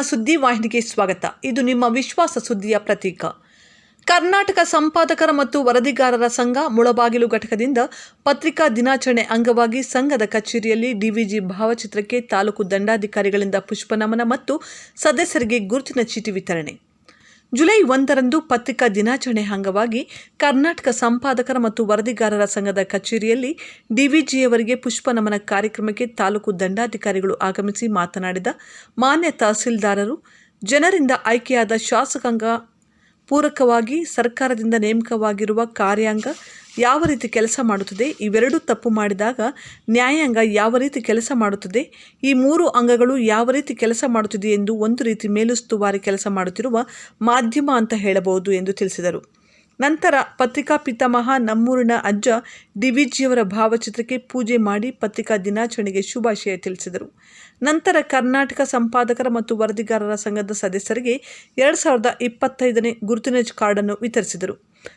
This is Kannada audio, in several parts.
ಸುದ್ದಿ ವಾಹಿನಿಗೆ ಸ್ವಾಗತ. ಇದು ನಿಮ್ಮ ವಿಶ್ವಾಸ ಸುದ್ದಿಯ ಪ್ರತೀಕ. ಕರ್ನಾಟಕ ಸಂಪಾದಕರ ಮತ್ತು ವರದಿಗಾರರ ಸಂಘ ಮುಳಬಾಗಿಲು ಘಟಕದಿಂದ ಪತ್ರಿಕಾ ದಿನಾಚರಣೆ ಅಂಗವಾಗಿ ಸಂಘದ ಕಚೇರಿಯಲ್ಲಿ ಡಿವಿಜಿ ಭಾವಚಿತ್ರಕ್ಕೆ ತಾಲೂಕು ದಂಡಾಧಿಕಾರಿಗಳಿಂದ ಪುಷ್ಪನಮನ ಮತ್ತು ಸದಸ್ಯರಿಗೆ ಗುರುತಿನ ಚೀಟಿ ವಿತರಣೆ. ಜುಲೈ ಒಂದರಂದು ಪತ್ರಿಕಾ ದಿನಾಚರಣೆ ಅಂಗವಾಗಿ ಕರ್ನಾಟಕ ಸಂಪಾದಕರ ಮತ್ತು ವರದಿಗಾರರ ಸಂಘದ ಕಚೇರಿಯಲ್ಲಿ ಡಿವಿಜಿಯವರಿಗೆ ಪುಷ್ಪ ನಮನ ಕಾರ್ಯಕ್ರಮಕ್ಕೆ ತಾಲೂಕು ದಂಡಾಧಿಕಾರಿಗಳು ಆಗಮಿಸಿ ಮಾತನಾಡಿದ ಮಾನ್ಯ ತಹಸೀಲ್ದಾರರು, ಜನರಿಂದ ಆಯ್ಕೆಯಾದ ಶಾಸಕಾಂಗ ಪೂರಕವಾಗಿ ಸರ್ಕಾರದಿಂದ ನೇಮಕವಾಗಿರುವ ಕಾರ್ಯಾಂಗ ಯಾವ ರೀತಿ ಕೆಲಸ ಮಾಡುತ್ತದೆ, ಇವೆರಡೂ ತಪ್ಪು ಮಾಡಿದಾಗ ನ್ಯಾಯಾಂಗ ಯಾವ ರೀತಿ ಕೆಲಸ ಮಾಡುತ್ತದೆ, ಈ ಮೂರು ಅಂಗಗಳು ಯಾವ ರೀತಿ ಕೆಲಸ ಮಾಡುತ್ತಿದೆ ಎಂದು ಒಂದು ರೀತಿ ಮೇಲುಸ್ತುವಾರಿ ಕೆಲಸ ಮಾಡುತ್ತಿರುವ ಮಾಧ್ಯಮ ಅಂತ ಹೇಳಬಹುದು ಎಂದು ತಿಳಿಸಿದರು. ನಂತರ ಪತ್ರಿಕಾ ಪಿತಾಮಹ ನಮ್ಮೂರಿನ ಅಜ್ಜ ಡಿವಿಜಿಯವರ ಭಾವಚಿತ್ರಕ್ಕೆ ಪೂಜೆ ಮಾಡಿ ಪತ್ರಿಕಾ ದಿನಾಚರಣೆಗೆ ಶುಭಾಶಯ ತಿಳಿಸಿದರು. ನಂತರ ಕರ್ನಾಟಕ ಸಂಪಾದಕರ ಮತ್ತು ವರದಿಗಾರರ ಸಂಘದ ಸದಸ್ಯರಿಗೆ ಎರಡು ಸಾವಿರದ ಇಪ್ಪತ್ತೈದನೇ ಗುರುತಿನ ಕಾರ್ಡನ್ನು ವಿತರಿಸಿದರು.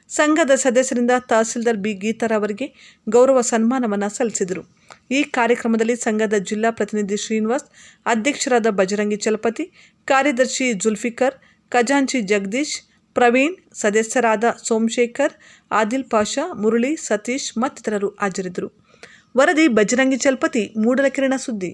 ಸಂಘದ ಸದಸ್ಯರಿಂದ ತಹಸೀಲ್ದಾರ್ ಬಿ. ಗೀತಾರವರಿಗೆ ಗೌರವ ಸನ್ಮಾನವನ್ನು ಸಲ್ಲಿಸಿದರು. ಈ ಕಾರ್ಯಕ್ರಮದಲ್ಲಿ ಸಂಘದ ಜಿಲ್ಲಾ ಪ್ರತಿನಿಧಿ ಶ್ರೀನಿವಾಸ್, ಅಧ್ಯಕ್ಷರಾದ ಬಜರಂಗಿ ಚಲಪತಿ, ಕಾರ್ಯದರ್ಶಿ ಜುಲ್ಫಿಕರ್, ಖಜಾಂಚಿ ಜಗದೀಶ್ ಪ್ರವೀಣ್ ಸದಸ್ಯರಾದ ಸೋಮಶೇಖರ್ ಆದಿಲ್ ಪಾಷಾ ಮುರಳಿ ಸತೀಶ್ ಮತ್ತಿತರರು ಹಾಜರಿದ್ದರು. ವರದಿ ಬಜರಂಗಿ ಚಲಪತಿ ಮೂಡಲಕಿರಣ ಸುದ್ದಿ.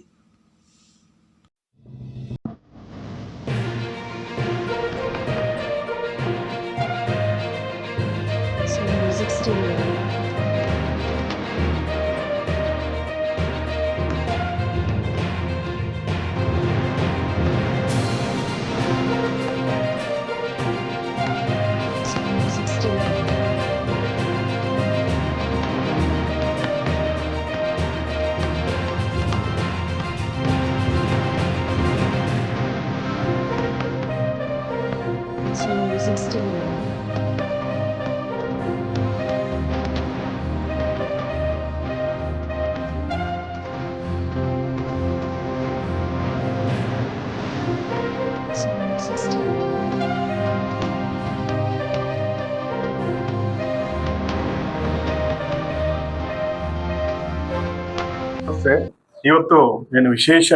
ನಮಸ್ತೆ ಇವತ್ತು ಏನು ವಿಶೇಷ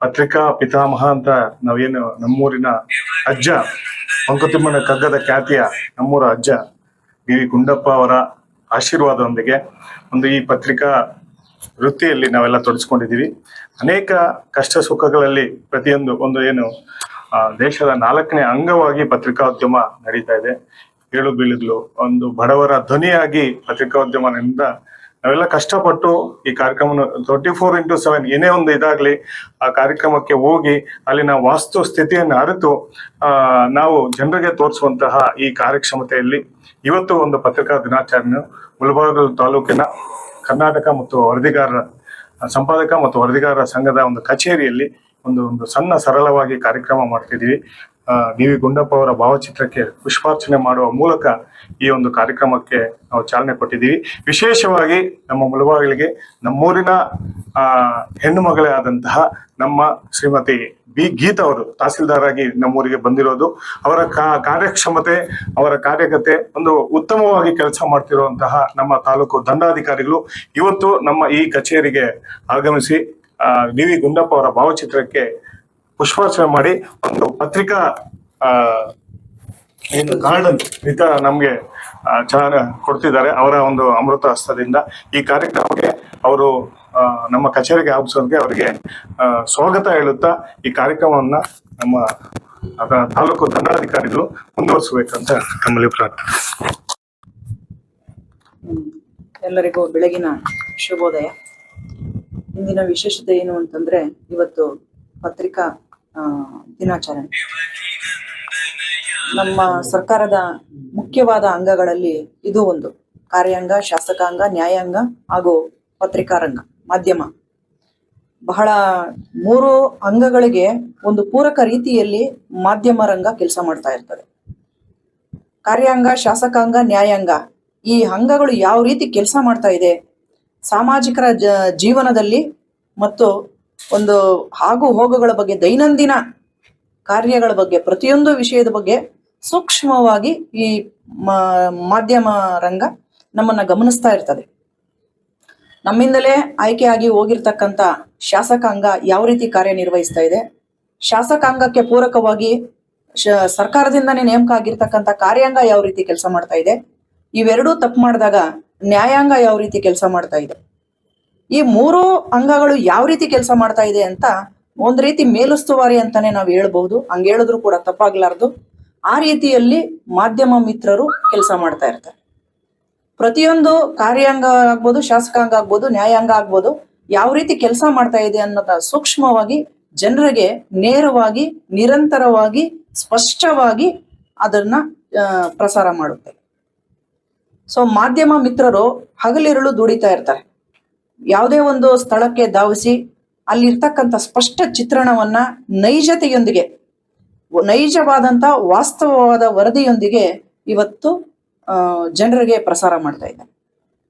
ಪತ್ರಿಕಾ ಪಿತಾಮಹ ಅಂತ ನಾವೇನು ನಮ್ಮೂರಿನ ಅಜ್ಜ ಮಂಕುತಿಮ್ಮನ ಕಗ್ಗದ ಖ್ಯಾತಿಯ ನಮ್ಮೂರ ಅಜ್ಜ ಬಿ ವಿ ಗುಂಡಪ್ಪ ಅವರ ಆಶೀರ್ವಾದದೊಂದಿಗೆ ಒಂದು ಈ ಪತ್ರಿಕಾ ವೃತ್ತಿಯಲ್ಲಿ ನಾವೆಲ್ಲ ತೊಡಸ್ಕೊಂಡಿದ್ದೀವಿ ಅನೇಕ ಕಷ್ಟ ಸುಖಗಳಲ್ಲಿ ಪ್ರತಿಯೊಂದು ಒಂದು ಏನು ದೇಶದ ನಾಲ್ಕನೇ ಅಂಗವಾಗಿ ಪತ್ರಿಕಾದ್ಯಮ ನಡೀತಾ ಇದೆ. ಏಳು ಬೀಳುಗಳು ಒಂದು ಬಡವರ ಧ್ವನಿಯಾಗಿ ಪತ್ರಿಕೋದ್ಯಮದಿಂದ ನಾವೆಲ್ಲ ಕಷ್ಟಪಟ್ಟು ಈ ಕಾರ್ಯಕ್ರಮ ಟ್ವೆಂಟಿ ಫೋರ್ ಇಂಟು ಸೆವೆನ್ ಏನೇ ಒಂದು ಇದಾಗ್ಲಿ, ಆ ಕಾರ್ಯಕ್ರಮಕ್ಕೆ ಹೋಗಿ ಅಲ್ಲಿನ ವಾಸ್ತು ಸ್ಥಿತಿಯನ್ನು ಅರಿತು ನಾವು ಜನರಿಗೆ ತೋರಿಸುವಂತಹ ಈ ಕಾರ್ಯಕ್ಷಮತೆಯಲ್ಲಿ ಇವತ್ತು ಒಂದು ಪತ್ರಿಕಾ ದಿನಾಚರಣೆ ಗುಲ್ಬರ್ಗ ತಾಲೂಕಿನ ಕರ್ನಾಟಕ ಮತ್ತು ವರದಿಗಾರರ, ಸಂಪಾದಕ ಮತ್ತು ವರದಿಗಾರರ ಸಂಘದ ಒಂದು ಕಚೇರಿಯಲ್ಲಿ ಒಂದು ಒಂದು ಸಣ್ಣ ಸರಳವಾಗಿ ಕಾರ್ಯಕ್ರಮ ಮಾಡ್ತಿದ್ದೀವಿ. ಡಿ ವಿ ಗುಂಡಪ್ಪ ಅವರ ಭಾವಚಿತ್ರಕ್ಕೆ ಪುಷ್ಪಾರ್ಚನೆ ಮಾಡುವ ಮೂಲಕ ಈ ಒಂದು ಕಾರ್ಯಕ್ರಮಕ್ಕೆ ನಾವು ಚಾಲನೆ ಕೊಟ್ಟಿದ್ದೀವಿ. ವಿಶೇಷವಾಗಿ ನಮ್ಮ ಮುಳಬಾಗಿಲಿಗೆ ನಮ್ಮೂರಿನ ಹೆಣ್ಣು ಮಗಳೇ ಆದಂತಹ ನಮ್ಮ ಶ್ರೀಮತಿ ಬಿ ಗೀತಾ ಅವರು ತಹಸೀಲ್ದಾರ್ ಆಗಿ ನಮ್ಮೂರಿಗೆ ಬಂದಿರೋದು. ಅವರ ಕಾರ್ಯಕ್ಷಮತೆ, ಅವರ ಕಾರ್ಯಕತೆ ಒಂದು ಉತ್ತಮವಾಗಿ ಕೆಲಸ ಮಾಡ್ತಿರುವಂತಹ ನಮ್ಮ ತಾಲೂಕು ದಂಡಾಧಿಕಾರಿಗಳು ಇವತ್ತು ನಮ್ಮ ಈ ಕಚೇರಿಗೆ ಆಗಮಿಸಿ ಡಿ ವಿ ಗುಂಡಪ್ಪ ಅವರ ಭಾವಚಿತ್ರಕ್ಕೆ ಪುಷ್ಪಾರ್ಚನೆ ಮಾಡಿ ಒಂದು ಪತ್ರಿಕಾ, ಆ, ಏನು ಗಾರ್ಡನ್ ವಿತ ನಮ್ಗೆ ಚೆನ್ನಾಗಿ ಕೊಡ್ತಿದ್ದಾರೆ ಅವರ ಒಂದು ಅಮೃತ ಹಸ್ತದಿಂದ. ಈ ಕಾರ್ಯಕ್ರಮಕ್ಕೆ ಅವರು ನಮ್ಮ ಕಚೇರಿಗೆ ಆಗಮಿಸೋದಕ್ಕೆ ಅವರಿಗೆ ಸ್ವಾಗತ ಹೇಳುತ್ತಾ ಈ ಕಾರ್ಯಕ್ರಮವನ್ನ ನಮ್ಮ ತಾಲೂಕು ದಂಡಾಧಿಕಾರಿಗಳು ಮುಂದುವರಿಸಬೇಕಂತ ನಮ್ಮಲ್ಲಿ ಪ್ರಾರ್ಥನೆ. ಎಲ್ಲರಿಗೂ ಬೆಳಗಿನ ಶುಭೋದಯ. ಇಂದಿನ ವಿಶೇಷತೆ ಏನು ಅಂತಂದ್ರೆ, ಇವತ್ತು ಪತ್ರಿಕಾ ದಿನಾಚರಣೆ. ನಮ್ಮ ಸರ್ಕಾರದ ಮುಖ್ಯವಾದ ಅಂಗಗಳಲ್ಲಿ ಇದು ಒಂದು. ಕಾರ್ಯಾಂಗ, ಶಾಸಕಾಂಗ, ನ್ಯಾಯಾಂಗ ಹಾಗೂ ಪತ್ರಿಕಾರಂಗ, ಮಾಧ್ಯಮ. ಬಹಳ ಮೂರು ಅಂಗಗಳಿಗೆ ಒಂದು ಪೂರಕ ರೀತಿಯಲ್ಲಿ ಮಾಧ್ಯಮ ರಂಗ ಕೆಲಸ ಮಾಡ್ತಾ ಇರ್ತದೆ. ಕಾರ್ಯಾಂಗ, ಶಾಸಕಾಂಗ, ನ್ಯಾಯಾಂಗ ಈ ಅಂಗಗಳು ಯಾವ ರೀತಿ ಕೆಲಸ ಮಾಡ್ತಾ ಇದೆ? ಸಾಮಾಜಿಕರ ಜೀವನದಲ್ಲಿ ಮತ್ತು ಒಂದು ಆಗು ಹೋಗುಗಳ ಬಗ್ಗೆ, ದೈನಂದಿನ ಕಾರ್ಯಗಳ ಬಗ್ಗೆ, ಪ್ರತಿಯೊಂದು ವಿಷಯದ ಬಗ್ಗೆ ಸೂಕ್ಷ್ಮವಾಗಿ ಈ ಮಾಧ್ಯಮ ರಂಗ ನಮ್ಮನ್ನ ಗಮನಿಸ್ತಾ ಇರ್ತದೆ. ನಮ್ಮಿಂದಲೇ ಆಯ್ಕೆಯಾಗಿ ಹೋಗಿರ್ತಕ್ಕಂಥ ಶಾಸಕಾಂಗ ಯಾವ ರೀತಿ ಕಾರ್ಯನಿರ್ವಹಿಸ್ತಾ ಇದೆ? ಶಾಸಕಾಂಗಕ್ಕೆ ಪೂರಕವಾಗಿ ಸರ್ಕಾರದಿಂದನೇ ನೇಮಕ ಆಗಿರ್ತಕ್ಕಂಥ ಕಾರ್ಯಾಂಗ ಯಾವ ರೀತಿ ಕೆಲಸ ಮಾಡ್ತಾ ಇದೆ? ಇವೆರಡೂ ತಪ್ಪು ಮಾಡಿದಾಗ ನ್ಯಾಯಾಂಗ ಯಾವ ರೀತಿ ಕೆಲಸ ಮಾಡ್ತಾ ಇದೆ? ಈ ಮೂರು ಅಂಗಗಳು ಯಾವ ರೀತಿ ಕೆಲಸ ಮಾಡ್ತಾ ಇದೆ ಅಂತ ಒಂದ್ ರೀತಿ ಮೇಲುಸ್ತುವಾರಿ ಅಂತಾನೆ ನಾವು ಹೇಳ್ಬಹುದು. ಹಂಗ ಹೇಳಿದ್ರು ಕೂಡ ತಪ್ಪಾಗ್ಲಾರ್ದು. ಆ ರೀತಿಯಲ್ಲಿ ಮಾಧ್ಯಮ ಮಿತ್ರರು ಕೆಲಸ ಮಾಡ್ತಾ ಇರ್ತಾರೆ. ಪ್ರತಿಯೊಂದು ಕಾರ್ಯಾಂಗ ಆಗ್ಬೋದು, ಶಾಸಕಾಂಗ ಆಗ್ಬೋದು, ನ್ಯಾಯಾಂಗ ಆಗ್ಬೋದು, ಯಾವ ರೀತಿ ಕೆಲಸ ಮಾಡ್ತಾ ಇದೆ ಅನ್ನೋದ ಸೂಕ್ಷ್ಮವಾಗಿ ಜನರಿಗೆ ನೇರವಾಗಿ, ನಿರಂತರವಾಗಿ, ಸ್ಪಷ್ಟವಾಗಿ ಅದನ್ನ ಪ್ರಸಾರ ಮಾಡುತ್ತೆ. ಸೊ, ಮಾಧ್ಯಮ ಮಿತ್ರರು ಹಗಲಿರುಳು ದುಡಿತಾ ಇರ್ತಾರೆ. ಯಾವುದೇ ಒಂದು ಸ್ಥಳಕ್ಕೆ ಧಾವಿಸಿ ಅಲ್ಲಿರ್ತಕ್ಕಂಥ ಸ್ಪಷ್ಟ ಚಿತ್ರಣವನ್ನ ನೈಜತೆಯೊಂದಿಗೆ, ನೈಜವಾದಂತ ವಾಸ್ತವವಾದ ವರದಿಯೊಂದಿಗೆ ಇವತ್ತು ಜನರಿಗೆ ಪ್ರಸಾರ ಮಾಡ್ತಾ ಇದ್ದಾರೆ.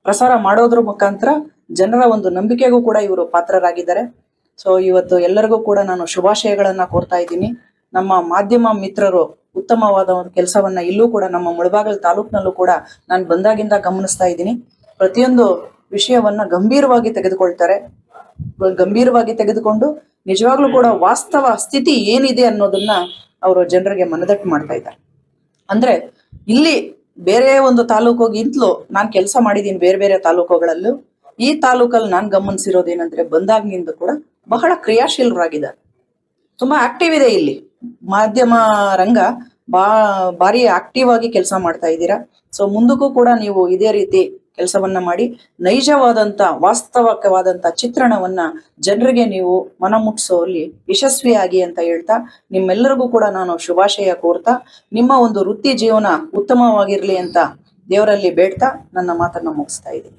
ಪ್ರಸಾರ ಮಾಡೋದ್ರ ಮುಖಾಂತರ ಜನರ ಒಂದು ನಂಬಿಕೆಗೂ ಕೂಡ ಇವರು ಪಾತ್ರರಾಗಿದ್ದಾರೆ. ಸೊ, ಇವತ್ತು ಎಲ್ಲರಿಗೂ ಕೂಡ ನಾನು ಶುಭಾಶಯಗಳನ್ನ ಕೋರ್ತಾ ಇದ್ದೀನಿ. ನಮ್ಮ ಮಾಧ್ಯಮ ಮಿತ್ರರು ಉತ್ತಮವಾದ ಒಂದು ಕೆಲಸವನ್ನ ಇಲ್ಲೂ ಕೂಡ ನಮ್ಮ ಮುಳಬಾಗಲ್ ತಾಲೂಕಿನಲ್ಲೂ ಕೂಡ ನಾನು ಬಂದಾಗಿಂದ ಗಮನಿಸ್ತಾ ಇದ್ದೀನಿ. ಪ್ರತಿಯೊಂದು ವಿಷಯವನ್ನ ಗಂಭೀರವಾಗಿ ತೆಗೆದುಕೊಳ್ತಾರೆ. ಗಂಭೀರವಾಗಿ ತೆಗೆದುಕೊಂಡು ನಿಜವಾಗ್ಲೂ ಕೂಡ ವಾಸ್ತವ ಸ್ಥಿತಿ ಏನಿದೆ ಅನ್ನೋದನ್ನ ಅವರು ಜನರಿಗೆ ಮನದಟ್ಟು ಮಾಡ್ತಾ ಇದ್ದಾರೆ. ಅಂದ್ರೆ ಇಲ್ಲಿ ಬೇರೆ ಒಂದು ತಾಲೂಕುಗಿಂತಲೂ ನಾನು ಕೆಲಸ ಮಾಡಿದ್ದೀನಿ ಬೇರೆ ಬೇರೆ ತಾಲೂಕುಗಳಲ್ಲೂ, ಈ ತಾಲೂಕಲ್ಲಿ ನಾನು ಗಮನಿಸಿರೋದೇನಂದ್ರೆ ಬಂದಾಗಿನಿಂದ ಕೂಡ ಬಹಳ ಕ್ರಿಯಾಶೀಲರಾಗಿದ್ದಾರೆ. ತುಂಬಾ ಆಕ್ಟಿವ್ ಇದೆ ಇಲ್ಲಿ. ಮಾಧ್ಯಮ ರಂಗ ಬಾ, ಭಾರಿ ಆಕ್ಟಿವ್ ಆಗಿ ಕೆಲಸ ಮಾಡ್ತಾ ಇದ್ದೀರಾ. ಸೊ ಮುಂದಕ್ಕೂ ಕೂಡ ನೀವು ಇದೇ ರೀತಿ ಕೆಲಸವನ್ನ ಮಾಡಿ ನೈಜವಾದಂತ, ವಾಸ್ತವಿಕವಾದಂತ ಚಿತ್ರಣವನ್ನ ಜನರಿಗೆ ನೀವು ಮನ ಮುಟ್ಟಿಸೋಲ್ಲಿ ಯಶಸ್ವಿಯಾಗಿ ಅಂತ ಹೇಳ್ತಾ, ನಿಮ್ಮೆಲ್ಲರಿಗೂ ಕೂಡ ನಾನು ಶುಭಾಶಯ ಕೋರ್ತಾ, ನಿಮ್ಮ ಒಂದು ವೃತ್ತಿ ಜೀವನ ಉತ್ತಮವಾಗಿರ್ಲಿ ಅಂತ ದೇವರಲ್ಲಿ ಬೇಡ್ತಾ ನನ್ನ ಮಾತನ್ನ ಮುಗಿಸ್ತಾ ಇದ್ದೀನಿ.